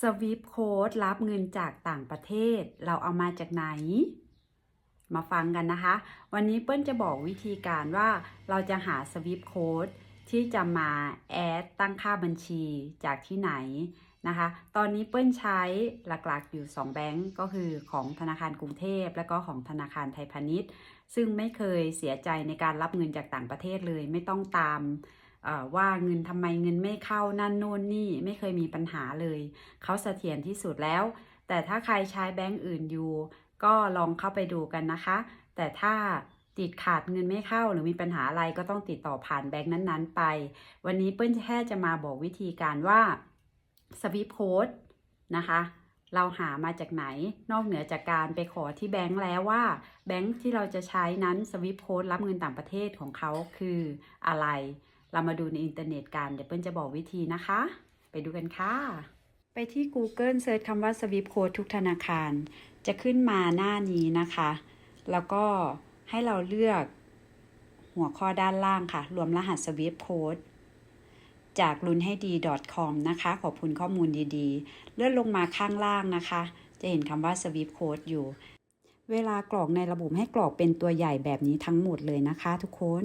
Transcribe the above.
สวิปโค้ดรับเงินจากต่างประเทศ เราเอามาจากไหน มาฟังกันนะคะ วันนี้เปิ้ลจะบอกวิธีการว่าเราจะหาสวิปโค้ดที่จะมาแอดตั้งค่าบัญชีจากที่ไหนนะคะ ตอนนี้เปิ้ลใช้หลักๆอยู่ 2 แบงก์ก็คือของธนาคารกรุงเทพ และก็ของธนาคารไทยพาณิชย์ ซึ่งไม่เคยเสียใจในการรับเงินจากต่างประเทศเลยไม่ต้องตาม ว่าเงินทำไมเงินไม่เข้านั่นโน่นนี่ไม่เคยมีปัญหาเลย เขาเสถียรที่สุดแล้ว แต่ถ้าใครใช้แบงก์อื่นอยู่ ก็ลองเข้าไปดูกันนะคะ แต่ถ้าติดขาดเงินไม่เข้าหรือมีปัญหาอะไรก็ต้องติดต่อผ่านแบงก์นั้นๆ ไป วันนี้เปิ้ลแค่จะมาบอกวิธีการว่าสวิปโค้ดนะคะ เราหามาจากไหน นอกเหนือจากการไปขอที่แบงก์แล้วว่า แบงก์ที่เราจะใช้นั้นสวิปโค้ดรับเงินต่างประเทศของเขาคืออะไร เรามาดูในอินเทอร์เน็ตกันเดี๋ยวเปิ้ลจะบอกวิธีนะคะ ไปดูกันค่ะ ไปที่ Google เซิร์ชคำว่า Swift Code ทุกธนาคาร จะขึ้นมาหน้านี้นะคะ แล้วก็ให้เราเลือกหัวข้อด้านล่างค่ะ รวมรหัส Swift Code จากลุนให้ดี .com นะคะ ขอบคุณข้อมูลดีๆ เลื่อนลงมาข้างล่างนะคะ จะเห็นคำว่า Swift Code อยู่ เวลากรอกในระบบให้กรอกเป็นตัวใหญ่แบบนี้ทั้งหมดเลยนะคะทุกคน